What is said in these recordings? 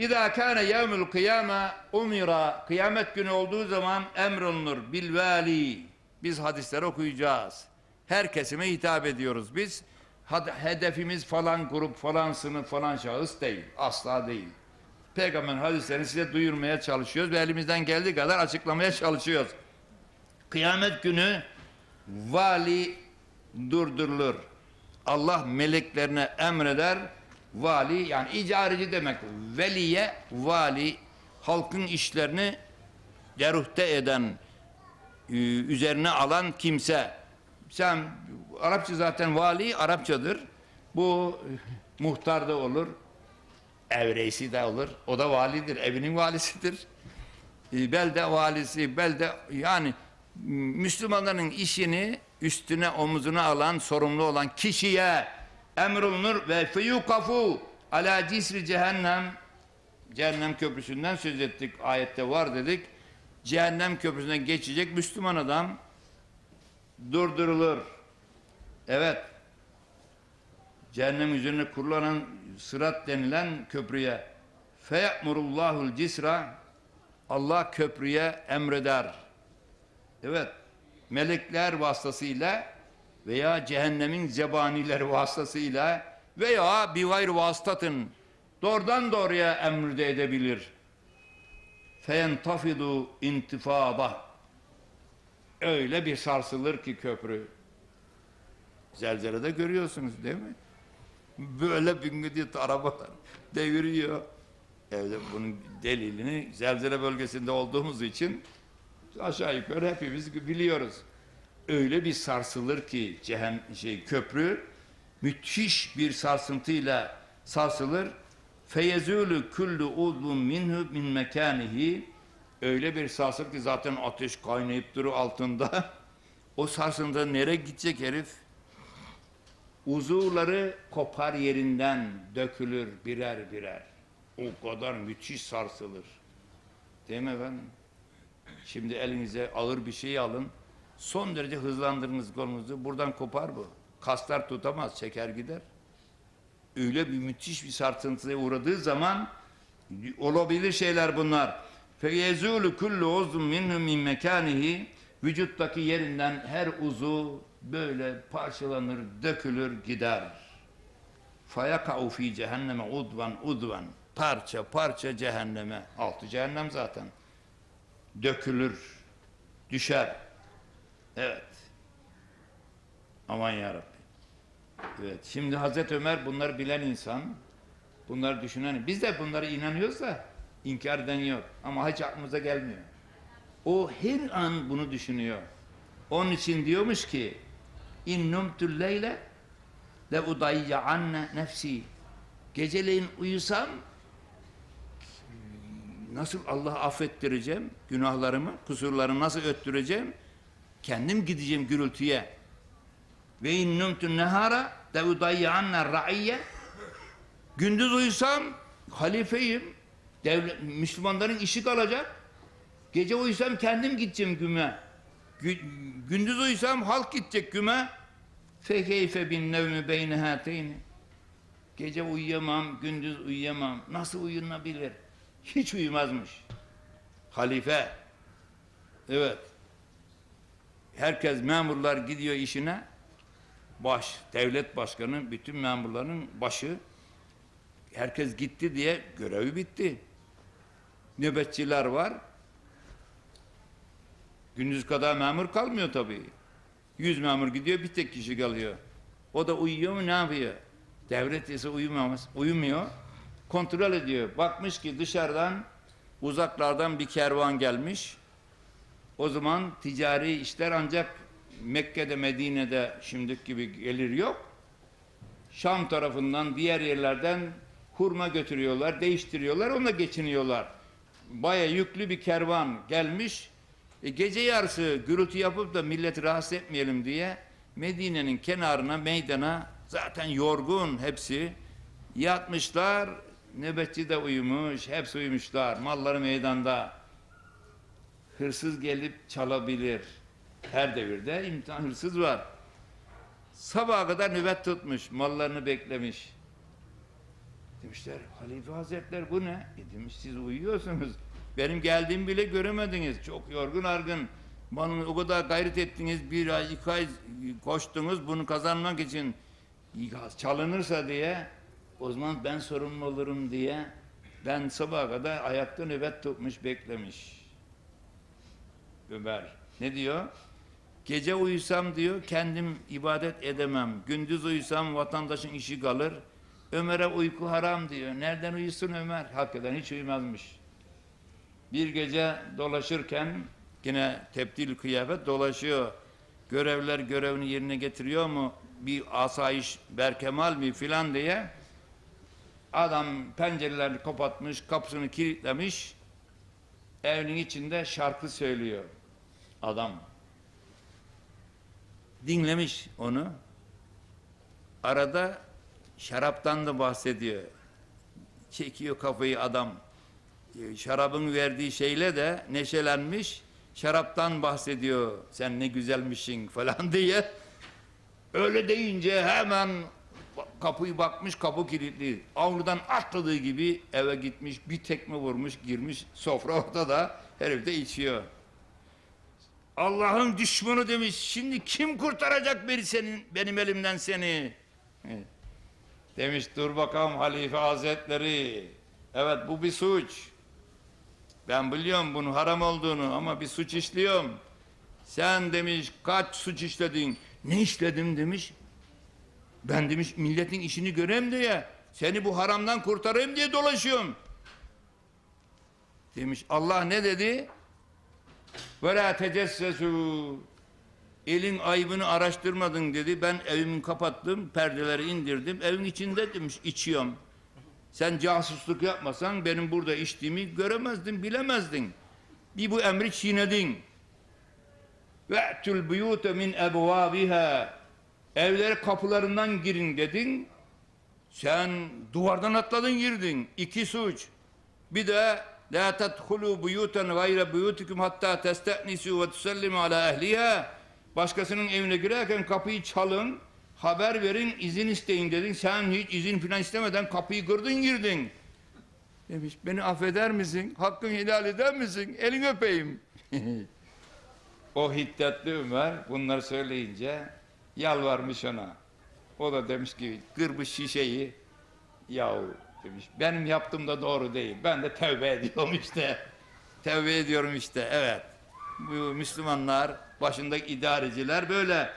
İza kana yevmül kıyame umira kıyamet günü olduğu zaman emrolunur bil vali. Biz hadisleri okuyacağız. Her kesime hitap ediyoruz biz. Hedefimiz falan grup falan sınıf falan şahıs değil. Asla değil. Peygamberin hadislerini size duyurmaya çalışıyoruz ve elimizden geldiği kadar açıklamaya çalışıyoruz. Kıyamet günü vali durdurulur. Allah meleklerine emreder. Vali yani icareci demek. Veliye vali halkın işlerini deruhte eden e, üzerine alan kimse. Sen Arapça zaten vali Arapçadır. Bu e, muhtar da olur. Evreysi de olur. O da validir. Evinin valisidir. E, Belde valisi, belde yani Müslümanların işini üstüne omuzuna alan, sorumlu olan kişiye emrolunur ve feyukafu ala cisri cehennem cehennem köprüsünden söz ettik. Ayette var dedik. Cehennem köprüsünden geçecek Müslüman adam durdurulur. Evet. Cehennem üzerine kurulan sırat denilen köprüye feye'murullahul cisra Allah köprüye emreder. Evet. Melekler vasıtasıyla veya cehennemin zebanileri vasıtasıyla veya bir gayr vasıtatın doğrudan doğruya emrde edebilir. Feyentafidu intifada. Öyle bir sarsılır ki köprü. Zelzelede görüyorsunuz değil mi? Böyle büngüdüt arabalar deviriyor. Evde bunun delilini zelzele bölgesinde olduğumuz için aşağı yukarı hepimiz biliyoruz. Öyle bir sarsılır ki cehen şey köprü müthiş bir sarsıntıyla sarsılır. Feyezülü küllü udvun minhu min mekanihi öyle bir sarsılır ki zaten ateş kaynayıp durur altında. O sarsıntıda nereye gidecek herif? Uzuvları kopar yerinden dökülür birer birer. O kadar müthiş sarsılır. Değil mi efendim? Şimdi elinize ağır bir şey alın. Son derece hızlandırınız kolunuzu. Buradan kopar bu. Kaslar tutamaz, çeker gider. Öyle bir müthiş bir sarsıntıya uğradığı zaman olabilir şeyler bunlar. Feyezulu kullu uzun minhu min mekanihi vücuttaki yerinden her uzu böyle parçalanır, dökülür, gider. Fayaka'u fi cehenneme udvan udvan parça parça cehenneme altı cehennem zaten dökülür düşer evet. Aman ya Rabbi evet şimdi Hazreti Ömer bunları bilen insan bunları düşünen biz de bunlara inanıyoruz da inkar eden yok. Ama hiç aklımıza gelmiyor. O her an bunu düşünüyor. Onun için diyormuş ki in numtul leyle le udayyanne nefsi. Geceleyin uyusam nasıl Allah affettireceğim günahlarımı, kusurlarımı nasıl öttüreceğim? Kendim gideceğim gürültüye. Ve in numtun nehara de udayyanne ra'iyye Gündüz uyusam halifeyim. Devlet, Müslümanların işi kalacak. Gece uyusam kendim gideceğim güme. Gü- gündüz uyusam halk gidecek güme. Fekeyfe bin nevmi beyne hateyni. Gece uyuyamam, gündüz uyuyamam. Nasıl uyunabilir? Hiç uyumazmış. Halife. Evet. Herkes memurlar gidiyor işine. Baş, devlet başkanı, bütün memurların başı. Herkes gitti diye görevi bitti. Nöbetçiler var. Gündüz kadar memur kalmıyor tabii. Yüz memur gidiyor, bir tek kişi kalıyor. O da uyuyor mu ne yapıyor? Devlet ise uyumamaz, uyumuyor. Kontrol ediyor. Bakmış ki dışarıdan uzaklardan bir kervan gelmiş. O zaman ticari işler ancak Mekke'de, Medine'de şimdiki gibi gelir yok. Şam tarafından, diğer yerlerden hurma götürüyorlar, değiştiriyorlar, onunla geçiniyorlar. Baya yüklü bir kervan gelmiş. E, gece yarısı gürültü yapıp da milleti rahatsız etmeyelim diye Medine'nin kenarına, meydana zaten yorgun hepsi yatmışlar. Nöbetçi de uyumuş, hepsi uyumuşlar. Malları meydanda. Hırsız gelip çalabilir. Her devirde imtihan hırsız var. Sabaha kadar nöbet tutmuş, mallarını beklemiş. Demişler Halife Hazretler bu ne? E demiş siz uyuyorsunuz. Benim geldiğimi bile göremediniz. Çok yorgun argın. Bana o kadar gayret ettiniz. Bir ay, iki ay koştunuz bunu kazanmak için. Çalınırsa diye o zaman ben sorumlu olurum diye ben sabaha kadar ayakta nöbet tutmuş beklemiş. Ömer. Ne diyor? Gece uyusam diyor kendim ibadet edemem. Gündüz uyusam vatandaşın işi kalır. Ömer'e uyku haram diyor. Nereden uyusun Ömer? Hakikaten hiç uyumazmış. Bir gece dolaşırken yine tebdil kıyafet dolaşıyor. Görevler görevini yerine getiriyor mu? Bir asayiş berkemal mi filan diye adam pencerelerini kapatmış, kapısını kilitlemiş. Evin içinde şarkı söylüyor adam. Dinlemiş onu. Arada şaraptan da bahsediyor. Çekiyor kafayı adam. E, Şarabın verdiği şeyle de neşelenmiş. Şaraptan bahsediyor. Sen ne güzelmişsin falan diye. Öyle deyince hemen kapıyı bakmış kapı kilitli. Avludan atladığı gibi eve gitmiş bir tekme vurmuş girmiş sofra ortada herif de içiyor. Allah'ın düşmanı demiş. Şimdi kim kurtaracak beni senin benim elimden seni? Demiş dur bakalım Halife Hazretleri. Evet bu bir suç. Ben biliyorum bunun haram olduğunu ama bir suç işliyorum. Sen demiş kaç suç işledin? Ne işledim demiş. Ben demiş milletin işini göreyim diye seni bu haramdan kurtarayım diye dolaşıyorum. Demiş Allah ne dedi? Ve la tecessesu elin aybını araştırmadın dedi. Ben evimi kapattım, perdeleri indirdim. Evin içinde demiş içiyorum. Sen casusluk yapmasan benim burada içtiğimi göremezdin, bilemezdin. Bir bu emri çiğnedin. Ve'tul buyute min ebvabiha. Evlere kapılarından girin dedin. Sen duvardan atladın girdin. İki suç. Bir de la tedhulu buyutan gayre buyutikum hatta testenisu ve tusallimu ala ehliha. Başkasının evine girerken kapıyı çalın, haber verin, izin isteyin dedin. Sen hiç izin falan istemeden kapıyı kırdın girdin. Demiş beni affeder misin? Hakkını helal eder misin? Elini öpeyim. o hiddetli Ömer bunları söyleyince yalvarmış ona. O da demiş ki kırmış şişeyi. Yahu demiş benim yaptığım da doğru değil. Ben de tevbe ediyorum işte. Tevbe ediyorum işte evet. Bu Müslümanlar başındaki idareciler böyle.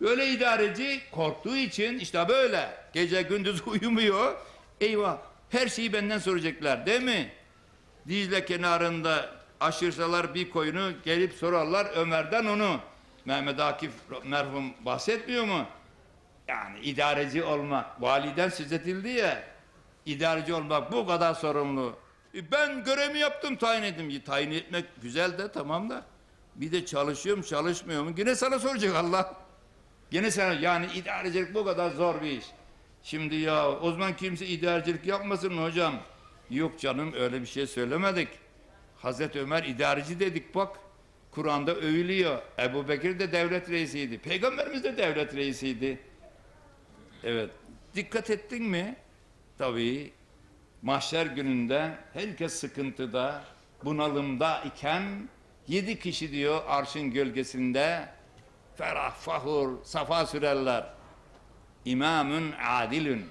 Böyle idareci korktuğu için işte böyle gece gündüz uyumuyor. Eyvah her şeyi benden soracaklar değil mi? Dicle kenarında aşırsalar bir koyunu gelip sorarlar Ömer'den onu. Mehmet Akif merhum bahsetmiyor mu? Yani idareci olmak, validen söz ya, idareci olmak bu kadar sorumlu. E ben görevimi yaptım, tayin ettim. Tayin etmek güzel de tamam da, bir de çalışıyorum, çalışmıyor mu? Yine sana soracak Allah. Yine sana, yani idarecilik bu kadar zor bir iş. Şimdi ya o zaman kimse idarecilik yapmasın mı hocam? Yok canım öyle bir şey söylemedik. Hazreti Ömer idareci dedik bak. Kur'an'da övülüyor. Ebu Bekir de devlet reisiydi. Peygamberimiz de devlet reisiydi. Evet. Dikkat ettin mi? Tabii. Mahşer gününde herkes sıkıntıda, bunalımda iken yedi kişi diyor arşın gölgesinde ferah, fahur, safa sürerler. İmamın adilün.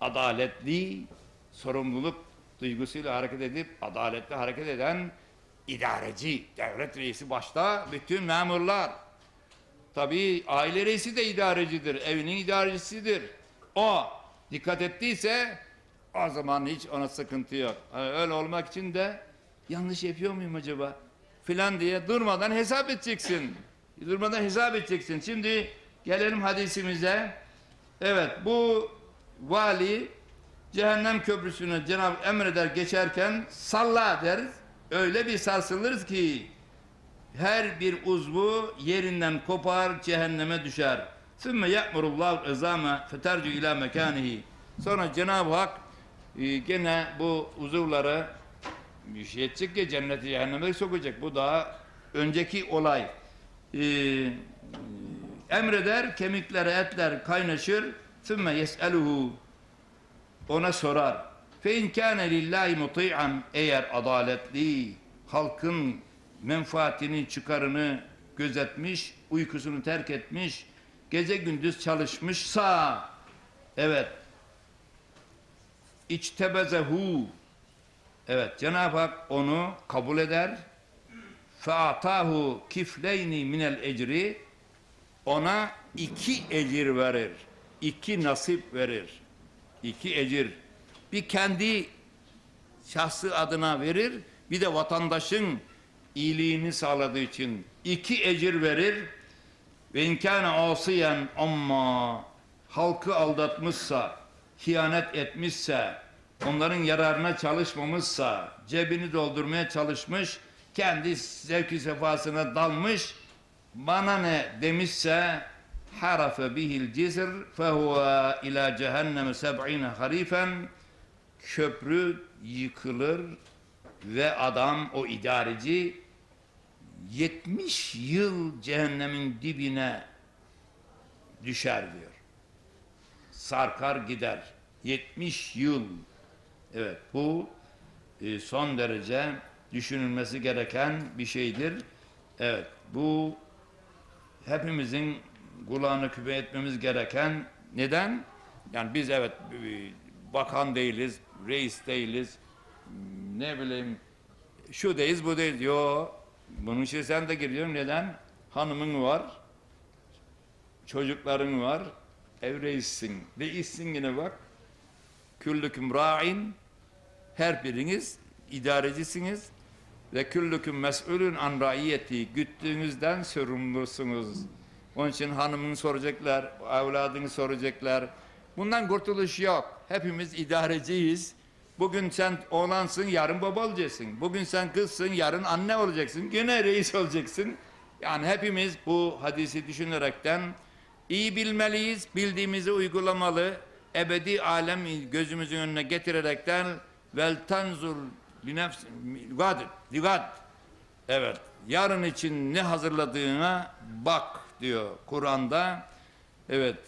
Adaletli, sorumluluk duygusuyla hareket edip adaletli hareket eden idareci, devlet reisi başta bütün memurlar. Tabii aile reisi de idarecidir, evinin idarecisidir. O dikkat ettiyse o zaman hiç ona sıkıntı yok. Yani öyle olmak için de yanlış yapıyor muyum acaba? Filan diye durmadan hesap edeceksin. Durmadan hesap edeceksin. Şimdi gelelim hadisimize. Evet bu vali cehennem köprüsünü Cenab-ı emreder geçerken salla deriz öyle bir sarsılırız ki her bir uzvu yerinden kopar cehenneme düşer. Sümme ya'murullahu izame fetercu ila mekanihi. Sonra Cenab-ı Hak e, gene bu uzuvları bir şey edecek ki cenneti cehenneme sokacak. Bu daha önceki olay. E, emreder kemikleri etler kaynaşır. Sümme yes'eluhu ona sorar. Fe in kâne lillahi muti'an eğer adaletli halkın menfaatini çıkarını gözetmiş, uykusunu terk etmiş, gece gündüz çalışmışsa evet içtebezehu evet Cenab-ı Hak onu kabul eder featahu kifleyni minel ecri ona iki ecir verir. iki nasip verir. iki ecir. Bir kendi şahsı adına verir, bir de vatandaşın iyiliğini sağladığı için iki ecir verir. Ve inkâne asiyen amma halkı aldatmışsa, hiyanet etmişse, onların yararına çalışmamışsa, cebini doldurmaya çalışmış, kendi zevki sefasına dalmış, bana ne demişse harafe bihil cisr fehuve ila cehenneme seb'ine harifen köprü yıkılır ve adam o idareci 70 yıl cehennemin dibine düşer diyor. Sarkar gider. 70 yıl. Evet bu e, son derece düşünülmesi gereken bir şeydir. Evet bu hepimizin kulağını küpe etmemiz gereken neden? Yani biz evet bakan değiliz, reis değiliz, ne bileyim şu değiliz bu değil. Yo bunun için sen de giriyorsun. Neden? Hanımın var, çocukların var, ev reissin. Reissin yine bak. Küllüküm ra'in her biriniz idarecisiniz ve küllüküm mes'ulun an raiyeti güttüğünüzden sorumlusunuz. Onun için hanımını soracaklar, evladını soracaklar. Bundan kurtuluş yok. Hepimiz idareciyiz. Bugün sen oğlansın, yarın baba olacaksın. Bugün sen kızsın, yarın anne olacaksın. Gene reis olacaksın. Yani hepimiz bu hadisi düşünerekten iyi bilmeliyiz, bildiğimizi uygulamalı, ebedi alem gözümüzün önüne getirerekten vel tanzur li nefs gad digad evet yarın için ne hazırladığına bak diyor Kur'an'da evet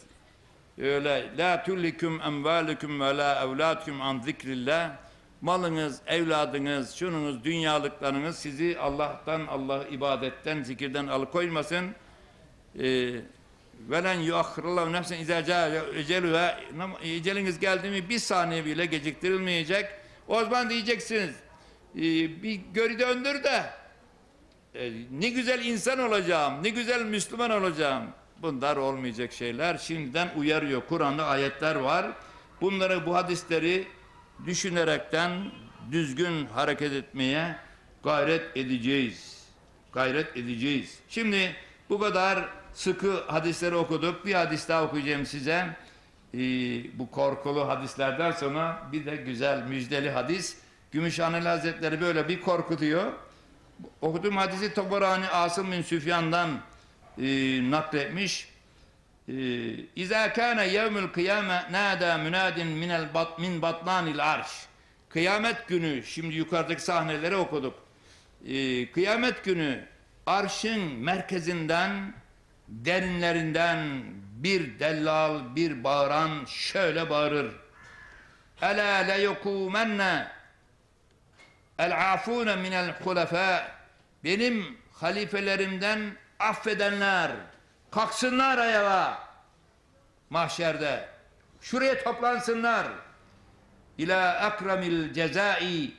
öyle la tullikum emvalukum ve la evladukum an zikrillah malınız, evladınız, şununuz, dünyalıklarınız sizi Allah'tan, Allah ibadetten, zikirden alıkoymasın. Ee, velen yuakhirallahu nefsen izâ ecelüha eceliniz geldi mi bir saniye bile geciktirilmeyecek. O zaman diyeceksiniz e, bir geri döndür de e, ne güzel insan olacağım, ne güzel Müslüman olacağım. Bunlar olmayacak şeyler. Şimdiden uyarıyor. Kur'an'da ayetler var. Bunları bu hadisleri düşünerekten düzgün hareket etmeye gayret edeceğiz. Gayret edeceğiz. Şimdi bu kadar sıkı hadisleri okuduk. Bir hadis daha okuyacağım size. Ee, bu korkulu hadislerden sonra bir de güzel müjdeli hadis. Gümüşhaneli Hazretleri böyle bir korkutuyor. Okuduğum hadisi Tabarani Asım bin Süfyan'dan e, nakletmiş. E, İza kana yevmül kıyame nada münadin minel bat, min batnanil arş. Kıyamet günü, şimdi yukarıdaki sahneleri okuduk. E, kıyamet günü arşın merkezinden, derinlerinden bir dellal, bir bağıran şöyle bağırır. Ela le yekumenne el afune minel hulefa benim halifelerimden affedenler kalksınlar ayağa. Mahşerde şuraya toplansınlar. İla akramil cezai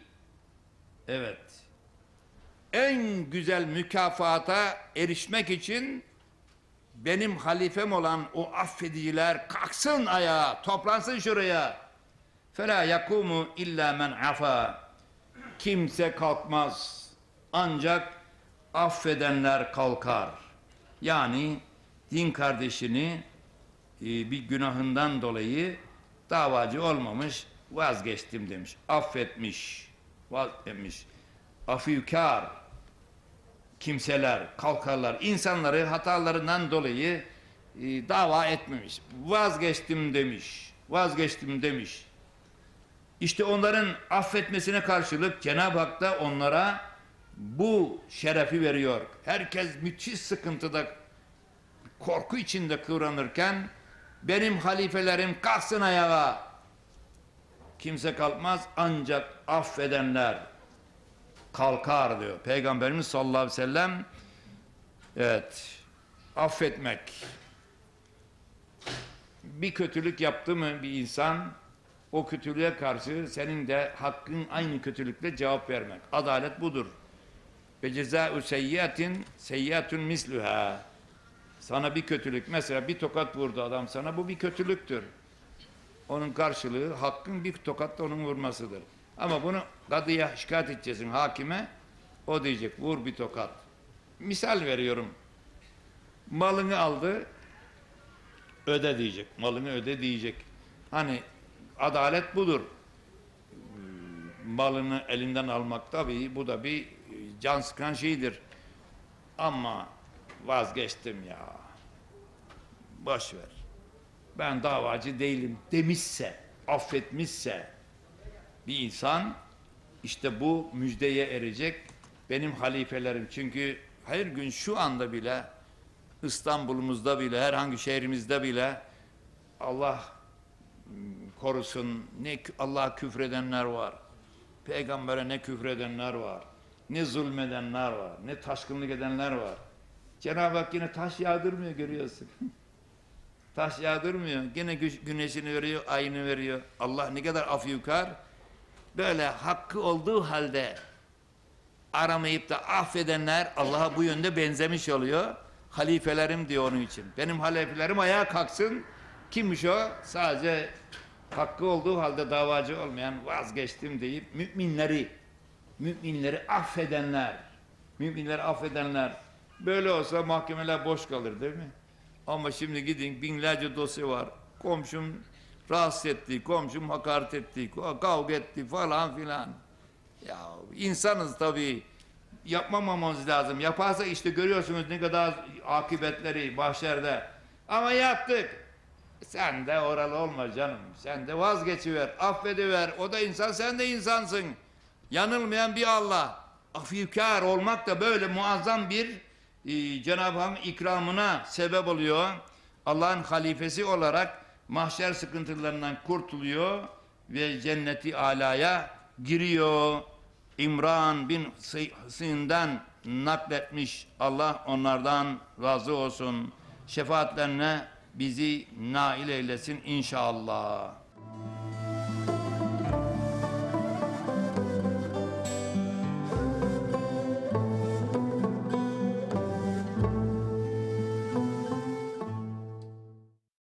evet. En güzel mükafata erişmek için benim halifem olan o affediciler kalksın ayağa toplansın şuraya. Fela yakumu illa men afa kimse kalkmaz. Ancak affedenler kalkar. Yani din kardeşini e, bir günahından dolayı davacı olmamış, vazgeçtim demiş. Affetmiş, vazgeçmiş. Afiyukar kimseler kalkarlar. İnsanları hatalarından dolayı e, dava etmemiş. Vazgeçtim demiş. Vazgeçtim demiş. İşte onların affetmesine karşılık Cenab-ı Hak da onlara bu şerefi veriyor. Herkes müthiş sıkıntıda, korku içinde kıvranırken benim halifelerim kalksın ayağa. Kimse kalkmaz ancak affedenler kalkar diyor. Peygamberimiz sallallahu aleyhi ve sellem evet affetmek bir kötülük yaptı mı bir insan o kötülüğe karşı senin de hakkın aynı kötülükle cevap vermek. Adalet budur. Ve cezâ'u seyyiatin seyyiatun misluha. Sana bir kötülük mesela bir tokat vurdu adam sana bu bir kötülüktür. Onun karşılığı hakkın bir tokat da onun vurmasıdır. Ama bunu kadıya şikayet edeceksin hakime. O diyecek vur bir tokat. Misal veriyorum. Malını aldı öde diyecek. Malını öde diyecek. Hani adalet budur. Malını elinden almak tabii bu da bir can sıkan şeydir. Ama vazgeçtim ya. Boş ver. Ben davacı değilim demişse, affetmişse bir insan işte bu müjdeye erecek benim halifelerim. Çünkü her gün şu anda bile İstanbul'umuzda bile herhangi şehrimizde bile Allah korusun ne Allah'a küfredenler var. Peygambere ne küfredenler var. Ne zulmedenler var. Ne taşkınlık edenler var. Cenab-ı Hak yine taş yağdırmıyor görüyorsun. taş yağdırmıyor. Gene gü- güneşini veriyor, ayını veriyor. Allah ne kadar af yukar. Böyle hakkı olduğu halde aramayıp da affedenler Allah'a bu yönde benzemiş oluyor. Halifelerim diyor onun için. Benim halifelerim ayağa kalksın. Kimmiş o? Sadece hakkı olduğu halde davacı olmayan vazgeçtim deyip müminleri müminleri affedenler müminleri affedenler böyle olsa mahkemeler boş kalır değil mi? Ama şimdi gidin binlerce dosya var. Komşum rahatsız etti, komşum hakaret etti, kavga etti falan filan. Ya insanız tabii. Yapmamamamız lazım. Yaparsa işte görüyorsunuz ne kadar akıbetleri mahşerde. Ama yaptık. Sen de oralı olma canım. Sen de vazgeçiver, affediver. O da insan, sen de insansın. Yanılmayan bir Allah. Afiyukar olmak da böyle muazzam bir e, Cenab-ı Hak ikramına sebep oluyor. Allah'ın halifesi olarak mahşer sıkıntılarından kurtuluyor ve cenneti alaya giriyor. İmran bin Hüseyin'den nakletmiş. Allah onlardan razı olsun. Şefaatlerine bizi nail eylesin inşallah.